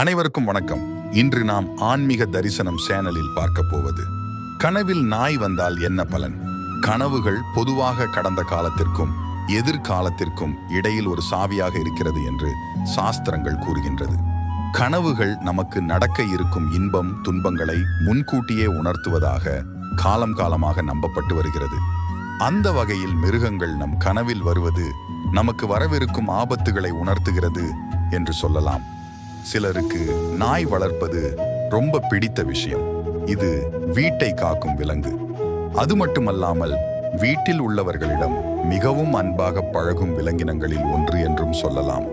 அனைவருக்கும் வணக்கம். இன்று நாம் ஆன்மீக தரிசனம் சேனலில் பார்க்க போவது. கனவில் நாய் வந்தால் என்ன பலன்? கனவுகள் பொதுவாக கடந்த காலத்திற்கும் எதிர்காலத்திற்கும் இடையில் ஒரு சாவியாக இருக்கிறது என்று சாஸ்திரங்கள் கூறுகின்றது. கனவுகள் நமக்கு நடக்க இருக்கும் இன்பம் துன்பங்களை முன்கூட்டியே உணர்த்துவதாக காலம் காலமாக நம்பப்பட்டு வருகிறது. அந்த வகையில் மிருகங்கள் நம் கனவில் வருவது நமக்கு வரவிருக்கும் ஆபத்துகளை உணர்த்துகிறது என்று சொல்லலாம். சிலருக்கு நாய் வளர்ப்பது ரொம்ப பிடித்த விஷயம். இது வீட்டை காக்கும் விலங்கு. அது மட்டுமல்லாமல் வீட்டில் உள்ளவர்களிடம் மிகவும் அன்பாக பழகும் விலங்கினங்களில் ஒன்று என்றும் சொல்லலாம்.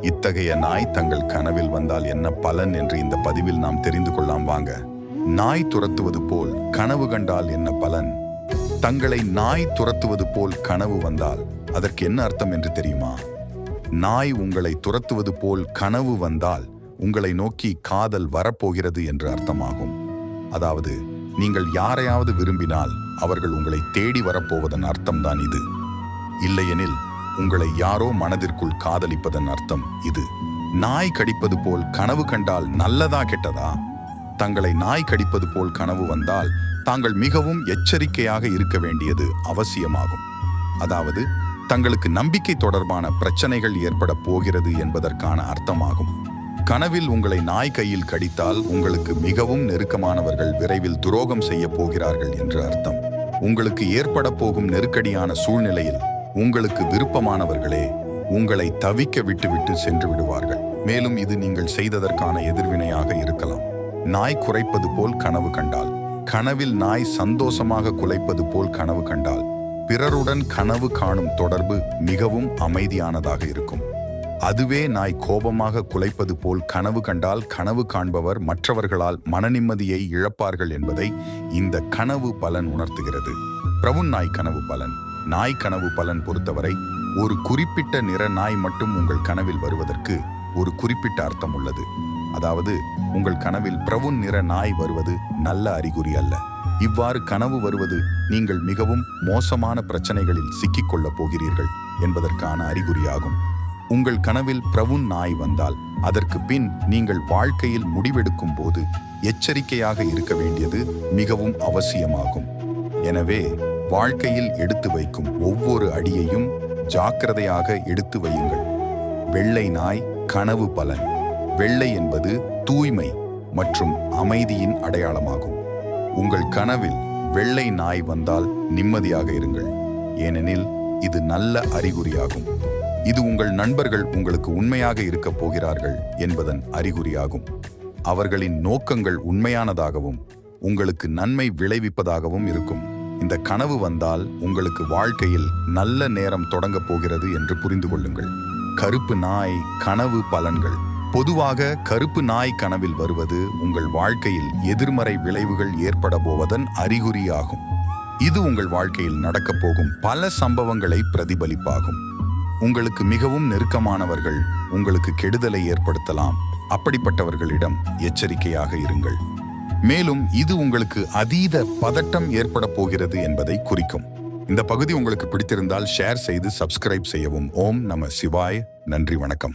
இத்தகைய நாய் தங்கள் கனவில் வந்தால் என்ன பலன் என்று இந்த பதிவில் நாம் தெரிந்து கொள்ளலாம் வாங்க. நாய் துரத்துவது போல் கனவு கண்டால் என்ன பலன்? தங்களை நாய் துரத்துவது போல் கனவு வந்தால் அதற்கு என்ன அர்த்தம் என்று தெரியுமா? நாய் உங்களை துரத்துவது போல் கனவு வந்தால் உங்களை நோக்கி காதல் வரப்போகிறது என்று அர்த்தமாகும். அதாவது நீங்கள் யாரையாவது விரும்பினால் அவர்கள் உங்களை தேடி வரப்போவதன் அர்த்தம்தான் இது. இல்லையெனில் உங்களை யாரோ மனதிற்குள் காதலிப்பதன் அர்த்தம் இது. நாய் கடிப்பது போல் கனவு கண்டால் நல்லதா கெட்டதா? தங்களை நாய் கடிப்பது போல் கனவு வந்தால் தாங்கள் மிகவும் எச்சரிக்கையாக இருக்க வேண்டியது அவசியமாகும். அதாவது தங்களுக்கு நம்பிக்கை தொடர்பான பிரச்சனைகள் ஏற்பட போகிறது என்பதற்கான அர்த்தமாகும். கனவில் உங்களை நாய் கையில் கடித்தால் உங்களுக்கு மிகவும் நெருக்கமானவர்கள் விரைவில் துரோகம் செய்ய போகிறார்கள் என்று அர்த்தம். உங்களுக்கு ஏற்பட போகும் நெருக்கடியான சூழ்நிலையில் உங்களுக்கு விருப்பமானவர்களே உங்களை தவிக்க விட்டுவிட்டு சென்று விடுவார்கள். மேலும் இது நீங்கள் செய்ததற்கான எதிர்வினையாக இருக்கலாம். நாய் குறைப்பது போல் கனவு கண்டால் கனவில் நாய் சந்தோஷமாக குலைப்பது போல் கனவு கண்டால் பிறருடன் கனவு காணும் தொடர்பு மிகவும் அமைதியானதாக இருக்கும். அதுவே நாய் கோபமாக குலைப்பது போல் கனவு கண்டால் கனவு காண்பவர் மற்றவர்களால் மனநிம்மதியை இழப்பார்கள் என்பதை இந்த கனவு பலன் உணர்த்துகிறது. பிரவுன் நாய் கனவு பலன். நாய் கனவு பலன் பொறுத்தவரை ஒரு குறிப்பிட்ட நிற நாய் மட்டும் உங்கள் கனவில் வருவதற்கு ஒரு குறிப்பிட்ட அர்த்தம் உள்ளது. அதாவது உங்கள் கனவில் பிரவுன் நிற நாய் வருவது நல்ல அறிகுறி அல்ல. இவ்வாறு கனவு வருவது நீங்கள் மிகவும் மோசமான பிரச்சனைகளில் சிக்கிக்கொள்ளப் போகிறீர்கள் என்பதற்கான அறிகுறியாகும். உங்கள் கனவில் பிரவுன் நாய் வந்தால் அதற்கு பின் நீங்கள் வாழ்க்கையில் முடிவெடுக்கும் போது எச்சரிக்கையாக இருக்க வேண்டியது மிகவும் அவசியமாகும். எனவே வாழ்க்கையில் எடுத்து வைக்கும் ஒவ்வொரு அடியையும் ஜாக்கிரதையாக எடுத்து வையுங்கள். வெள்ளை நாய் கனவு பலன். வெள்ளை என்பது தூய்மை மற்றும் அமைதியின் அடையாளமாகும். உங்கள் கனவில் வெள்ளை நாய் வந்தால் நிம்மதியாக இருங்கள். ஏனெனில் இது நல்ல அறிகுறியாகும். இது உங்கள் நண்பர்கள் உங்களுக்கு உண்மையாக இருக்கப் போகிறார்கள் என்பதன் அறிகுறியாகும். அவர்களின் நோக்கங்கள் உண்மையானதாகவும் உங்களுக்கு நன்மை விளைவிப்பதாகவும் இருக்கும். இந்த கனவு வந்தால் உங்களுக்கு வாழ்க்கையில் நல்ல நேரம் தொடங்கப் போகிறது என்று புரிந்து கொள்ளுங்கள். கருப்பு நாய் கனவு பலன்கள். பொதுவாக கருப்பு நாய் கனவில் வருவது உங்கள் வாழ்க்கையில் எதிர்மறை விளைவுகள் ஏற்பட போவதன் அறிகுறியாகும். இது உங்கள் வாழ்க்கையில் நடக்கப் போகும் பல சம்பவங்களை பிரதிபலிப்பாகும். உங்களுக்கு மிகவும் நெருக்கமானவர்கள் உங்களுக்கு கெடுதலை ஏற்படுத்தலாம். அப்படிப்பட்டவர்களிடம் எச்சரிக்கையாக இருங்கள். மேலும் இது உங்களுக்கு அதீத பதட்டம் ஏற்பட போகிறது என்பதை குறிக்கும். இந்த பகுதி உங்களுக்கு பிடித்திருந்தால் ஷேர் செய்து சப்ஸ்கிரைப் செய்யவும். ஓம் நம சிவாய். நன்றி வணக்கம்.